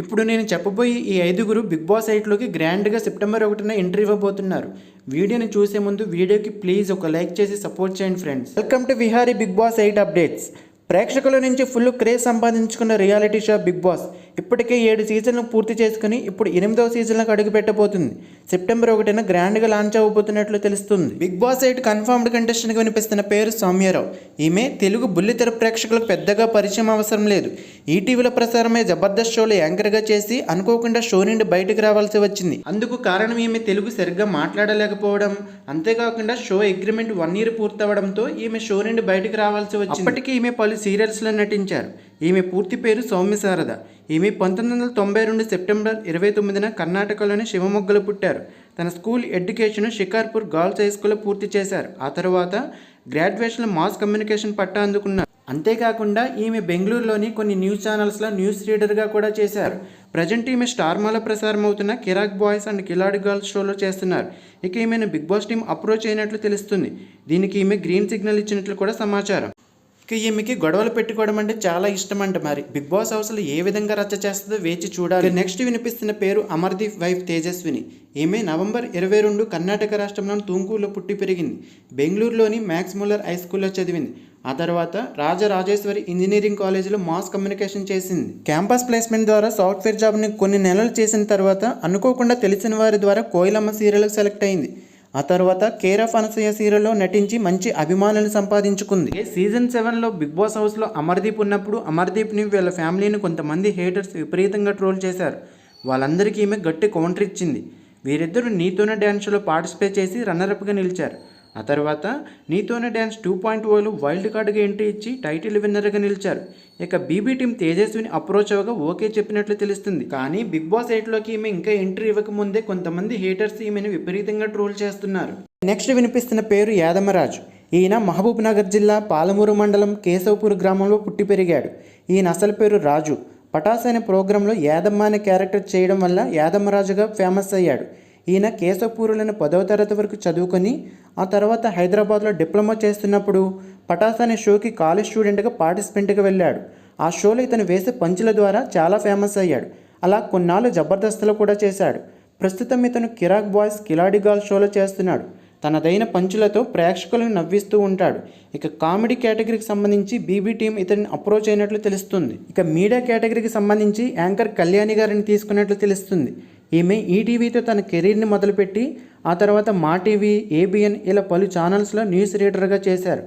ఇప్పుడు నేను చెప్పబోయే ఈ ఐదుగురు బిగ్ బాస్ ఎయిట్లోకి గ్రాండ్గా సెప్టెంబర్ ఒకటిన ఎంట్రీ ఇవ్వబోతున్నారు. వీడియోని చూసే ముందు వీడియోకి ప్లీజ్ ఒక లైక్ చేసి సపోర్ట్ చేయండి friends. Welcome to Vihari Bigg Boss eight updates. ప్రేక్షకుల నుంచి ఫుల్ క్రేజ్ సంపాదించుకున్న రియాలిటీ షో బిగ్ బాస్. ఇప్పటికే ఏడు సీజన్లు పూర్తి చేసుకుని ఇప్పుడు ఎనిమిదవ సీజన్లకు అడుగు పెట్టబోతుంది. సెప్టెంబర్ ఒకటిన గ్రాండ్గా లాంచ్ అవ్వబోతున్నట్లు తెలుస్తుంది. బిగ్ బాస్ ఎయిట్ కన్ఫర్మ్డ్ కంటెస్టెంట్గా వినిపిస్తున్న పేరు సౌమ్యారావు. ఈమె తెలుగు బుల్లితెర ప్రేక్షకులకు పెద్దగా పరిచయం అవసరం లేదు. ఈటీవీలో ప్రసారమై జబర్దస్త్ షోలో యాంకర్గా చేసి అనుకోకుండా షో నుండి బయటకు రావాల్సి వచ్చింది. అందుకు కారణం ఈమె తెలుగు సరిగ్గా మాట్లాడలేకపోవడం అంతేకాకుండా షో అగ్రిమెంట్ వన్ ఇయర్ పూర్తవడంతో ఈమె షో నుండి బయటకు రావాల్సి వచ్చింది. ఇప్పటికీ ఈమె పలు సీరియల్స్లో నటించారు. ఈమె పూర్తి పేరు సౌమ్య శారద. ఈమె పంతొమ్మిది వందల తొంభై రెండు సెప్టెంబర్ ఇరవై తొమ్మిదిన కర్ణాటకలోని శివమొగ్గలో పుట్టారు. తన school education Shikarpur girls high స్కూల్లో పూర్తి చేశారు. ఆ తర్వాత గ్రాడ్యుయేషన్లో మాస్ కమ్యూనికేషన్ పట్టా అందుకున్నారు. అంతేకాకుండా ఈమె బెంగళూరులోని కొన్ని న్యూస్ ఛానల్స్లో న్యూస్ రీడర్గా కూడా చేశారు. ప్రజెంట్ ఈమె స్టార్మాలో ప్రసారం అవుతున్న కిరాక్ బాయ్స్ అండ్ కిలాడి గర్ల్స్ షోలో చేస్తున్నారు. ఇక ఈమెను బిగ్ బాస్ టీం అప్రోచ్ అయినట్లు తెలుస్తుంది. దీనికి ఈమె గ్రీన్ సిగ్నల్ ఇచ్చినట్లు కూడా సమాచారం. ఈమెకి గొడవలు పెట్టుకోవడం అంటే చాలా ఇష్టం అంట మరి. బిగ్ బాస్ హౌస్లో ఏ విధంగా రచ్చ చేస్తుందో వేచి చూడాలి. నెక్స్ట్ వినిపిస్తున్న పేరు అమర్దీప్ వైఫ్ తేజస్విని. ఈమె నవంబర్ ఇరవై రెండు కర్ణాటక రాష్ట్రంలోని తుంకూరులో పుట్టి పెరిగింది. బెంగళూరులోని మ్యాక్స్ ముల్లర్ హై స్కూల్లో చదివింది. ఆ తర్వాత రాజరాజేశ్వరి ఇంజనీరింగ్ కాలేజీలో మాస్ కమ్యూనికేషన్ చేసింది. క్యాంపస్ ప్లేస్మెంట్ ద్వారా సాఫ్ట్వేర్ జాబ్ని కొన్ని నెలలు చేసిన తర్వాత అనుకోకుండా తెలిసిన వారి ద్వారా కోయిలమ్మ సీరియల్కి సెలెక్ట్ అయింది. ఆ తర్వాత కేర్ ఆఫ్ అనసూయ సీరియల్లో నటించి మంచి అభిమానులను సంపాదించుకుంది. సీజన్ సెవెన్లో బిగ్ బాస్ హౌస్లో అమర్దీప్ ఉన్నప్పుడు అమర్దీప్ని వీళ్ళ ఫ్యామిలీని కొంతమంది హేటర్స్ విపరీతంగా ట్రోల్ చేశారు. వాళ్ళందరికీ ఈమె గట్టి కౌంటర్ ఇచ్చింది. వీరిద్దరూ నీతోనే డ్యాన్స్లో పార్టిసిపేట్ చేసి రన్నరప్గా నిలిచారు. ఆ తర్వాత నీతోనే డ్యాన్స్ టూ పాయింట్ ఓలో వైల్డ్ కార్డుగా ఎంట్రీ ఇచ్చి టైటిల్ విన్నర్గా నిలిచారు. ఇక బీబీ టీం తేజస్విని అప్రోచ్ అవ్వగా ఓకే చెప్పినట్లు తెలుస్తుంది. కానీ బిగ్ బాస్ ఎయిట్లోకి ఈమె ఇంకా ఎంట్రీ ఇవ్వకముందే కొంతమంది హేటర్స్ ఈమెను విపరీతంగా ట్రోల్ చేస్తున్నారు. నెక్స్ట్ వినిపిస్తున్న పేరు యాదమరాజు. ఈయన మహబూబ్ నగర్ జిల్లా పాలమూరు మండలం కేశవపూర్ గ్రామంలో పుట్టి పెరిగాడు. ఈయన అసలు పేరు రాజు. పటాస్ అనే ప్రోగ్రాంలో యాదమ్మ అనే క్యారెక్టర్ చేయడం వల్ల యాదమ్మరాజుగా ఫేమస్ అయ్యాడు. ఈయన కేశవపూరులోని పదవ తరగతి వరకు చదువుకొని ఆ తర్వాత హైదరాబాద్లో డిప్లొమా చేస్తున్నప్పుడు పటాస్ అనే షోకి కాలేజ్ స్టూడెంట్గా పార్టిసిపెంట్గా వెళ్ళాడు. ఆ షోలో ఇతను వేసే పంచుల ద్వారా చాలా ఫేమస్ అయ్యాడు. అలా కొన్నాళ్ళు జబర్దస్త్లో కూడా చేశాడు. ప్రస్తుతం ఇతను కిరాక్ బాయ్స్ కిలాడి గాల్ షోలో చేస్తున్నాడు. తనదైన పంచులతో ప్రేక్షకులను నవ్విస్తూ ఉంటాడు. ఇక కామెడీ కేటగిరీకి సంబంధించి బీబీ టీం ఇతన్ని అప్రోచ్ అయినట్లు తెలుస్తుంది. ఇక మీడియా కేటగిరీకి సంబంధించి యాంకర్ కళ్యాణి గారిని తీసుకున్నట్లు తెలుస్తుంది. ఈమె ఈటీవీతో తన కెరీర్ని మొదలుపెట్టి ఆ తర్వాత మా టీవీ ఏబిఎన్ ఇలా పలు ఛానల్స్లో న్యూస్ రీడర్గా చేశారు.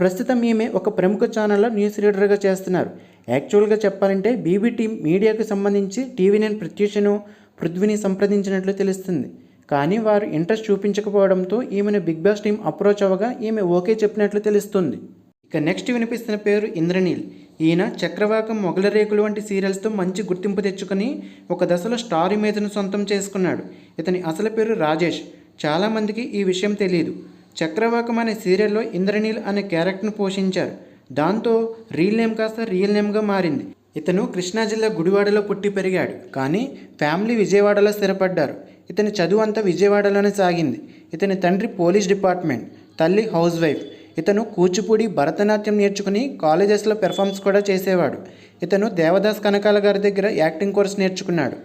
ప్రస్తుతం ఈమె ఒక ప్రముఖ ఛానల్లో న్యూస్ రీడర్గా చేస్తున్నారు. యాక్చువల్గా చెప్పాలంటే బీబీ టీం మీడియాకు సంబంధించి టీవీ నేను ప్రత్యూషను పృథ్వీని సంప్రదించినట్లు తెలుస్తుంది. కానీ వారు ఇంట్రెస్ట్ చూపించకపోవడంతో ఈమెను బిగ్ బాస్ టీం అప్రోచ్ అవ్వగా ఈమె ఓకే చెప్పినట్లు తెలుస్తుంది. ఇక నెక్స్ట్ వినిపిస్తున్న పేరు ఇంద్రనీల్. ఈయన చక్రవాకం మొగలరేకులు వంటి సీరియల్స్తో మంచి గుర్తింపు తెచ్చుకొని ఒక దశలో స్టార్ ఇమేజ్ను సొంతం చేసుకున్నాడు. ఇతని అసలు పేరు రాజేష్. చాలామందికి ఈ విషయం తెలియదు చక్రవాకం అనే సీరియల్లో ఇంద్రనీల్ అనే క్యారెక్టర్ను పోషించారు. దాంతో రీల్ నేమ్ కాస్త రియల్ నేమ్గా మారింది. ఇతను కృష్ణా జిల్లా గుడివాడలో పుట్టి పెరిగాడు. కానీ ఫ్యామిలీ విజయవాడలో స్థిరపడ్డారు. ఇతని చదువు అంతా విజయవాడలోనే సాగింది. ఇతని తండ్రి పోలీస్ డిపార్ట్మెంట్ తల్లి హౌస్ వైఫ్. ఇతను కూచిపూడి భరతనాట్యం నేర్చుకుని కాలేజెస్లో పెర్ఫార్మ్స్ కూడా చేసేవాడు. ఇతను దేవదాస్ కనకాల గారి దగ్గర యాక్టింగ్ కోర్స్ నేర్చుకున్నాడు.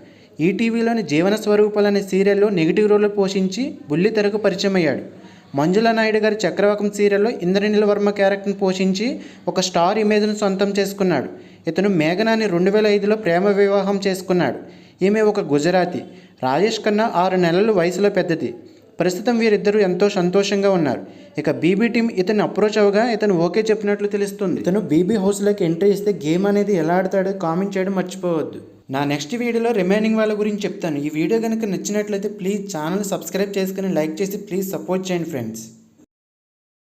ఈటీవీలోని జీవన స్వరూపాలు అనే సీరియల్లో నెగిటివ్ రోల్ పోషించి బుల్లితెరకు పరిచయం అయ్యాడు మంజుల నాయుడు గారి చక్రవాకం సీరియల్లో ఇంద్రనీల వర్మ క్యారెక్టర్ని పోషించి ఒక స్టార్ ఇమేజ్ను సొంతం చేసుకున్నాడు. ఇతను మేఘనాని రెండు వేల ఐదులో ప్రేమ వివాహం చేసుకున్నాడు. ఈమె ఒక గుజరాతీ. రాజేష్ కన్నా ఆరు నెలలు వయసులో పెద్దది. ప్రస్తుతం వీరిద్దరూ ఎంతో సంతోషంగా ఉన్నారు. ఇక బీబీ టీం ఇతను అప్రోచ్ అవగా ఇతను ఓకే చెప్పినట్లు తెలుస్తుంది. ఇతను బీబీ హౌస్లోకి ఎంట్రీ ఇస్తే గేమ్ అనేది ఎలా ఆడతాడో కామెంట్ చేయడం మర్చిపోవద్దు. నా నెక్స్ట్ వీడియోలో రిమైనింగ్ వాళ్ళ గురించి చెప్తాను. ఈ వీడియో కనుక నచ్చినట్లయితే ప్లీజ్ ఛానల్ సబ్స్క్రైబ్ చేసుకుని లైక్ చేసి ప్లీజ్ సపోర్ట్ చేయండి ఫ్రెండ్స్.